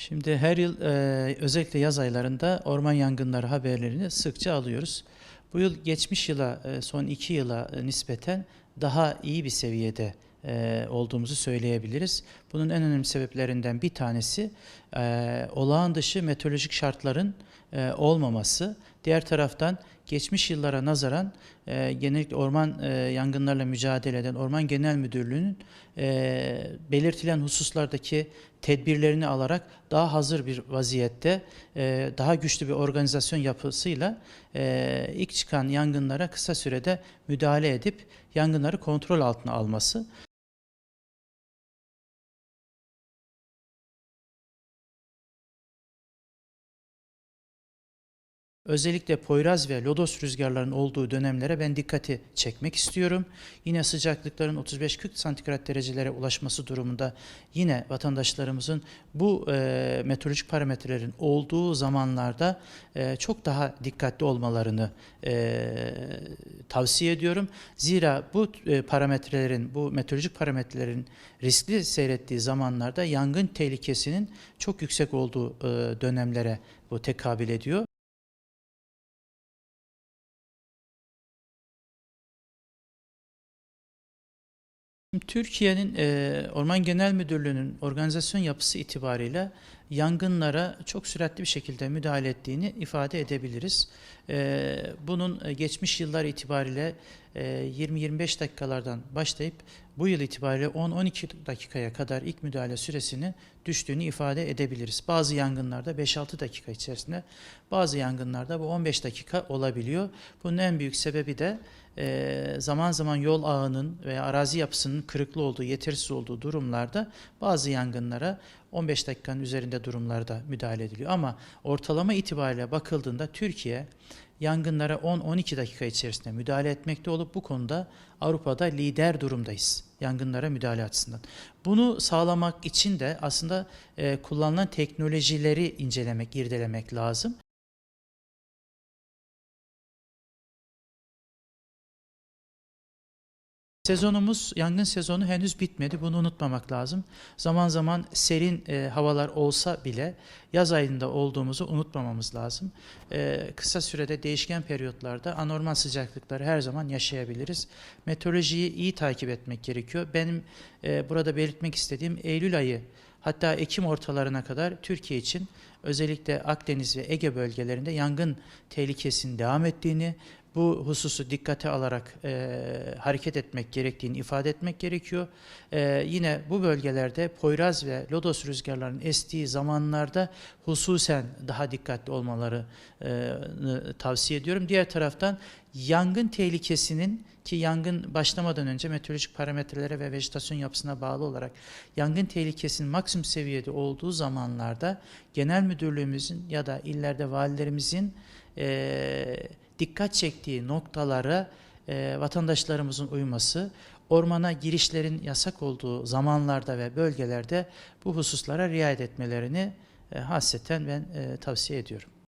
Şimdi her yıl e, özellikle yaz aylarında orman yangınları haberlerini sıkça alıyoruz. Bu yıl geçmiş yıla, e, son iki yıla e, nispeten daha iyi bir seviyede e, olduğumuzu söyleyebiliriz. Bunun en önemli sebeplerinden bir tanesi e, olağan dışı meteorolojik şartların e, olmaması. Diğer taraftan geçmiş yıllara nazaran e, genellikle orman e, yangınlarla mücadele eden Orman Genel Müdürlüğü'nün e, belirtilen hususlardaki tedbirlerini alarak daha hazır bir vaziyette, e, daha güçlü bir organizasyon yapısıyla e, ilk çıkan yangınlara kısa sürede müdahale edip yangınları kontrol altına alması. Özellikle Poyraz ve Lodos rüzgarlarının olduğu dönemlere ben dikkati çekmek istiyorum. Yine sıcaklıkların 35-40 santigrat derecelere ulaşması durumunda yine vatandaşlarımızın bu e, meteorolojik parametrelerin olduğu zamanlarda e, çok daha dikkatli olmalarını e, tavsiye ediyorum. Zira bu e, parametrelerin, bu meteorolojik parametrelerin riskli seyrettiği zamanlarda yangın tehlikesinin çok yüksek olduğu e, dönemlere bu tekabül ediyor. Şimdi Türkiye'nin e, Orman Genel Müdürlüğü'nün organizasyon yapısı itibariyle yangınlara çok süratli bir şekilde müdahale ettiğini ifade edebiliriz. E, bunun e, geçmiş yıllar itibariyle e, 20-25 dakikalardan başlayıp bu yıl itibariyle 10-12 dakikaya kadar ilk müdahale süresini düştüğünü ifade edebiliriz. Bazı yangınlarda 5-6 dakika içerisinde, bazı yangınlarda bu 15 dakika olabiliyor. Bunun en büyük sebebi de e, zaman zaman yol ağının veya arazi yapısının kırıklı olduğu, yetersiz olduğu durumlarda bazı yangınlara 15 dakikanın üzerinde durumlarda müdahale ediliyor. Ama ortalama itibariyle bakıldığında Türkiye yangınlara 10-12 dakika içerisinde müdahale etmekte olup bu konuda Avrupa'da lider durumdayız yangınlara müdahale açısından. Bunu sağlamak için de aslında e, kullanılan teknolojileri incelemek, irdelemek lazım. Sezonumuz, yangın sezonu henüz bitmedi. Bunu unutmamak lazım. Zaman zaman serin e, havalar olsa bile yaz ayında olduğumuzu unutmamamız lazım. E, kısa sürede değişken periyotlarda anormal sıcaklıkları her zaman yaşayabiliriz. Meteorolojiyi iyi takip etmek gerekiyor. Benim e, burada belirtmek istediğim Eylül ayı hatta Ekim ortalarına kadar Türkiye için özellikle Akdeniz ve Ege bölgelerinde yangın tehlikesinin devam ettiğini bu hususu dikkate alarak e, hareket etmek gerektiğini ifade etmek gerekiyor. E, yine bu bölgelerde Poyraz ve Lodos rüzgarlarının estiği zamanlarda hususen daha dikkatli olmalarını tavsiye ediyorum. Diğer taraftan yangın tehlikesinin ki yangın başlamadan önce meteorolojik parametrelere ve vejetasyon yapısına bağlı olarak yangın tehlikesinin maksimum seviyede olduğu zamanlarda genel müdürlüğümüzün ya da illerde valilerimizin e, dikkat çektiği noktalara e, vatandaşlarımızın uyması, ormana girişlerin yasak olduğu zamanlarda ve bölgelerde bu hususlara riayet etmelerini e, hasreten ben e, tavsiye ediyorum.